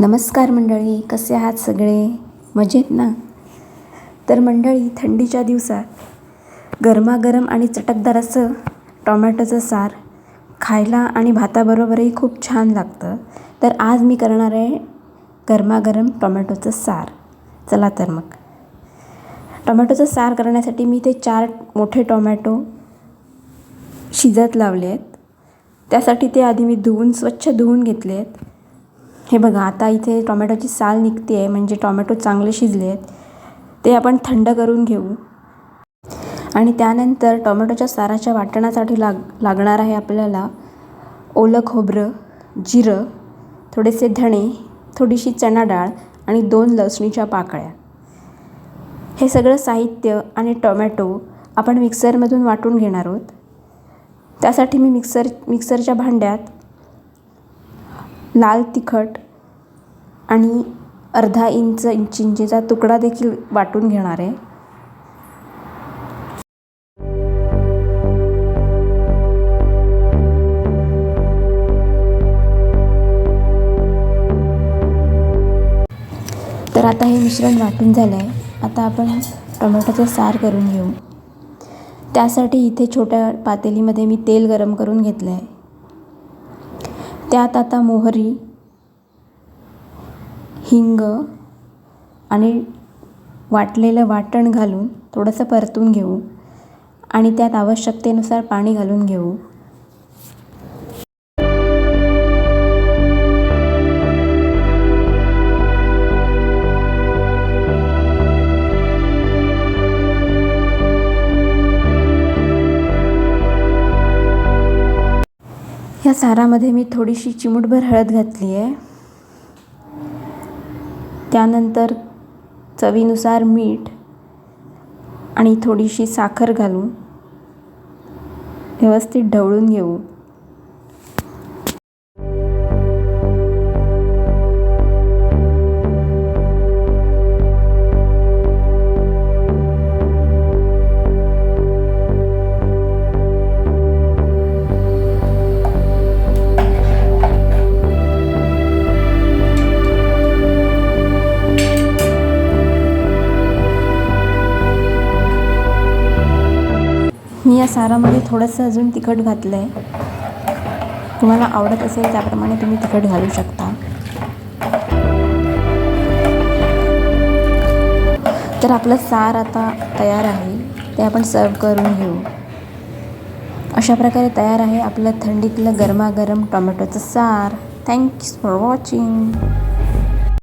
नमस्कार मंडळी कसे आहात सगळे? मजेत ना? तर मंडळी थंडीच्या दिवसात गरमागरम आणि चटकदार असं टोमॅटोचं सार खायला आणि भाताबरोबरही खूप छान लागतं. तर आज मी करणार आहे गरमागरम टोमॅटोचं सार. चला तर मग. टोमॅटोचं सार करण्यासाठी मी ते चार मोठे टोमॅटो शिजत लावले आहेत त्यासाठी ते आधी मी धुवून स्वच्छ धुवून घेतले आहेत हे बघा आता इथे टोमॅटोची साल निघते आहे म्हणजे टोमॅटो चांगले शिजले आहेत. ते आपण थंड करून घेऊ. आणि त्यानंतर टोमॅटोच्या साराच्या वाटणासाठी लाग लागणार आहे आपल्याला ओलं खोबरं जिरं थोडेसे धणे थोडीशी चणा डाळ आणि दोन लसणीच्या पाकळ्या. हे सगळं साहित्य आणि टोमॅटो आपण मिक्सरमधून वाटून घेणार आहोत. त्यासाठी मी मिक्सर मिक्सरच्या भांड्यात लाल तिखट आणि अर्धा इंच चिंचेचा तुकडा देखील वाटून घेणार आहे. तर आता हे मिश्रण वाटून झालं आहे आता आपण टोमॅटोचं सार करून घेऊ. त्यासाठी इथे छोट्या पातेलीमध्ये मी तेल गरम करून घेतलं आहे त्यात आता मोहरी हिंग आणि वाटलेलं वाटण घालून थोडंसं परतून घेऊ आणि त्यात आवश्यकतेनुसार पाणी घालून घेऊ. ह्या सारामध्ये मी थोडीशी चिमूटभर हळद घातली आहे त्यानंतर चवीनुसार मीठ आणि थोडीशी साखर घालून व्यवस्थित ढवळून घेऊ. या सारामध्ये थोडंसं अजून तिखट घातलं आहे तुम्हाला आवडत असेल त्याप्रमाणे तुम्ही तिखट घालू शकता. तर आपलं सार आता तयार आहे. ते आपण सर्व करून घेऊ. अशा प्रकारे तयार आहे आपलं थंडीतलं गरमागरम टोमॅटोचं सार. Thanks for watching